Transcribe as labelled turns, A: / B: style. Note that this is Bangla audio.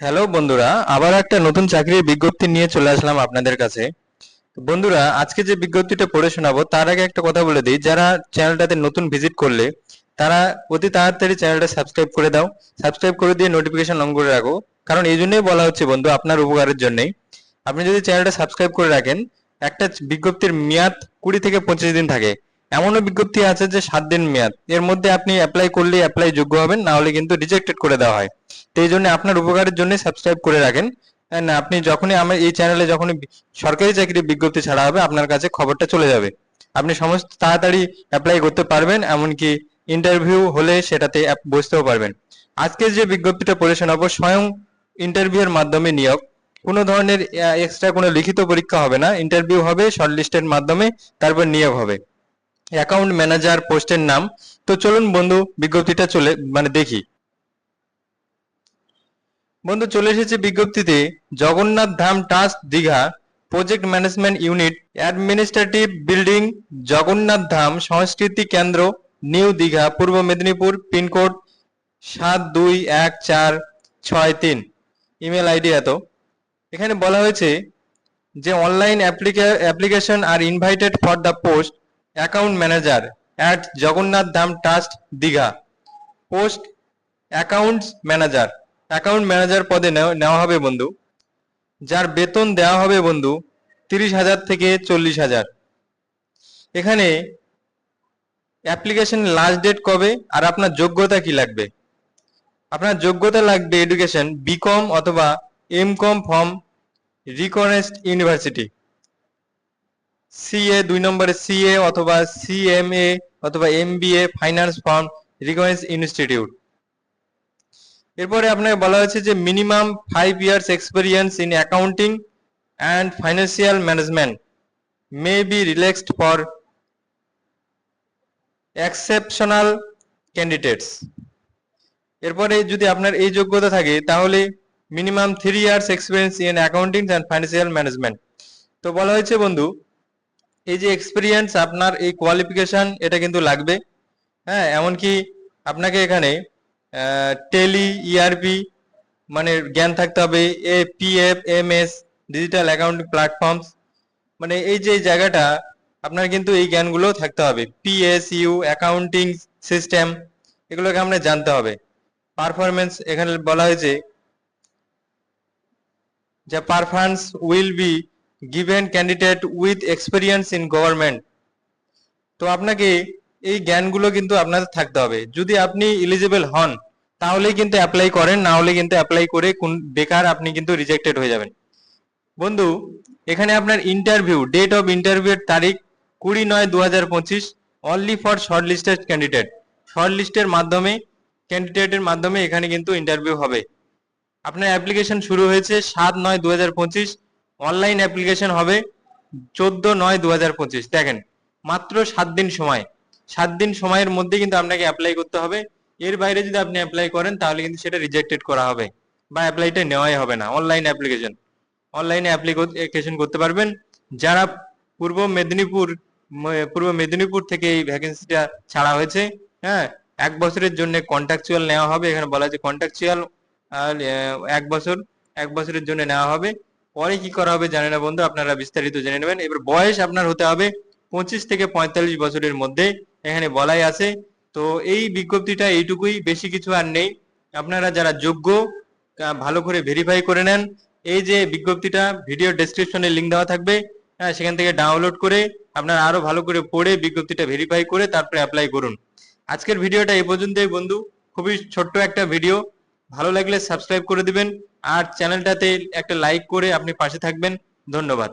A: হ্যালো বন্ধুরা। আবার একটা নতুন চাকরির বিজ্ঞপ্তি নিয়ে চলে আসলাম আপনাদের কাছে। বন্ধুরা, আজকে যে বিজ্ঞপ্তিটা পড়ে শোনাবো, তার আগে একটা কথা বলে দিই। যারা চ্যানেলটাতে নতুন ভিজিট করলে, তারা অতি তাড়াতাড়ি চ্যানেলটা সাবস্ক্রাইব করে দাও। সাবস্ক্রাইব করে দিয়ে নোটিফিকেশন অন করে রাখো। কারণ এই জন্যই বলা হচ্ছে, বন্ধু, আপনার উপকারের জন্যই। আপনি যদি চ্যানেলটা সাবস্ক্রাইব করে রাখেন, একটা বিজ্ঞপ্তির মেয়াদ কুড়ি থেকে পঁচিশ দিন থাকে। এমনও বিজ্ঞপ্তি আছে যে সাত দিন মেয়াদ। এর মধ্যে আপনি অ্যাপ্লাই করলে অ্যাপ্লাই যোগ্য হবেন, না হলে কিন্তু রিজেক্টেড করে দেওয়া হয়। তো এই জন্য আপনার উপকারের জন্য সাবস্ক্রাইব করে রাখেন। And আপনি যখনই আমার এই চ্যানেলে যখনই সরকারি চাকরির বিজ্ঞপ্তি ছাড়া হবে, আপনার কাছে খবরটা চলে যাবে। আপনি সমস্ত তাড়াতাড়ি অ্যাপ্লাই করতে পারবেন, এমনকি ইন্টারভিউ হলে সেটাতে বসতেও পারবেন। আজকে যে বিজ্ঞপ্তিটা পড়ে শোনাবো, স্বয়ং ইন্টারভিউ এর মাধ্যমে নিয়োগ। কোনো ধরনের এক্সট্রা কোনো লিখিত পরীক্ষা হবে না। ইন্টারভিউ হবে শর্টলিস্টের মাধ্যমে, তারপর নিয়োগ হবে। অ্যাকাউন্ট ম্যানেজার পোস্টের নাম। তো চলুন বন্ধু, বিজ্ঞপ্তিটা চলে মানে দেখি। বন্ধু, চলে এসেছে বিজ্ঞপ্তিতে, Jagannath Dham trust Digha project management unit administrative building Jagannath Dham সংস্কৃতি কেন্দ্র নিউ দীঘা, পূর্ব মেদিনীপুর, পিনকোড সাত দুই এক চার ছয় তিন। ইমেল আইডি এত। এখানে বলা হয়েছে যে online application R invited for the post account manager at Jagannath Dham trust Digha post accounts manager account manager পদে নেও- নেওয়া হবে বন্ধু। যার বেতন দেওয়া হবে বন্ধু, তিরিশ হাজার থেকে চল্লিশ হাজার। এখানে অ্যাপ্লিকেশন লাস্ট ডেট কবে আর আপনার যোগ্যতা কি লাগবে? আপনার যোগ্যতা লাগবে এডুকেশন বিকম অথবা M Com from recognised university CA দুই নম্বরে সিএ অথবা সিএমএ অথবা MBA finance from recognised institute এরপরে আপনাকে বলা হয়েছে যে minimum five years experience in accounting and financial management may be relaxed for exceptional candidates এরপরে যদি আপনার এই যোগ্যতা থাকে, তাহলে minimum three years experience in accounting and financial management তো বলা হয়েছে, বন্ধু এই যে এক্সপিরিয়েন্স আপনার এই কোয়ালিফিকেশন এটা কিন্তু লাগবে। হ্যাঁ এমনকি আপনাকে এখানে টেলি ইআরপি মানে জ্ঞান থাকতে হবে, A PF M S digital accounting platforms মানে এই যে জায়গাটা, আপনার কিন্তু এই জ্ঞানগুলো থাকতে হবে। পিএসইউ অ্যাকাউন্টিং সিস্টেম এগুলোকে আমরা জানতে হবে। পারফরমেন্স এখানে বলা হয়েছে যে performance will be given candidate with experience in government তো আপনাকে এই জ্ঞানগুলো কিন্তু আপনাদের থাকতে হবে। যদি আপনি এলিজিবল হন, তাহলেই কিন্তু অ্যাপ্লাই করেন, না হলে কিন্তু অ্যাপ্লাই করে কোন বেকার আপনি কিন্তু রিজেক্টেড হয়ে যাবেন। বন্ধু, এখানে আপনার ইন্টারভিউ ডেট অফ ইন্টারভিউ এর তারিখ কুড়ি নয় দু হাজার পঁচিশ only for shortlisted candidate শর্ট লিস্টের মাধ্যমে ক্যান্ডিডেটের মাধ্যমে এখানে কিন্তু ইন্টারভিউ হবে। আপনার অ্যাপ্লিকেশন শুরু হয়েছে সাত নয় দু হাজার পঁচিশ অনলাইন অ্যাপ্লিকেশন হবে চোদ্দ নয় দু হাজার পঁচিশ। দেখেন, মাত্র সাত দিন সময়। সাত দিন সময়ের মধ্যে কিন্তু আপনাকে অ্যাপ্লাই করতে হবে। এর বাইরে যদি আপনি অ্যাপ্লাই করেন, তাহলে কিন্তু সেটা রিজেক্টেড করা হবে বা অ্যাপ্লাইটা নেওয়াই হবে না। অনলাইন অ্যাপ্লিকেশন অনলাইনে অ্যাপ্লিকেশন করতে পারবেন। যারা পূর্ব মেদিনীপুর পূর্ব মেদিনীপুর থেকে এই ভ্যাকেন্সিটা ছাড়া হয়েছে হ্যাঁ এক বছরের জন্য কন্ট্রাকচুয়াল নেওয়া হবে। এখানে বলা আছে কন্ট্রাকচুয়াল এক বছর, এক বছরের জন্য নেওয়া হবে। পরে কি করা হবে জানেন না বন্ধু, আপনারা বিস্তারিত জেনে নেবেন। এবার বয়স আপনার হতে হবে পঁচিশ থেকে পঁয়তাল্লিশ বছরের মধ্যে, এখানে বলাই আছে। তো এই বিজ্ঞপ্তিটা এইটুকুই, বেশি কিছু আর নেই। আপনারা যারা যোগ্য ভালো করে ভেরিফাই করে নেন। এই যে বিজ্ঞপ্তিটা ভিডিও ডেসক্রিপশনে লিঙ্ক দেওয়া থাকবে। হ্যাঁ সেখান থেকে ডাউনলোড করে আপনারা আরও ভালো করে পড়ে বিজ্ঞপ্তিটা ভেরিফাই করে তারপরে অ্যাপ্লাই করুন। আজকের ভিডিওটা এই পর্যন্তই বন্ধু। খুবই ছোট্ট একটা ভিডিও ভালো লাগলে সাবস্ক্রাইব করে দিবেন আর চ্যানেলটাতে একটা লাইক করে আপনি পাশে থাকবেন। ধন্যবাদ।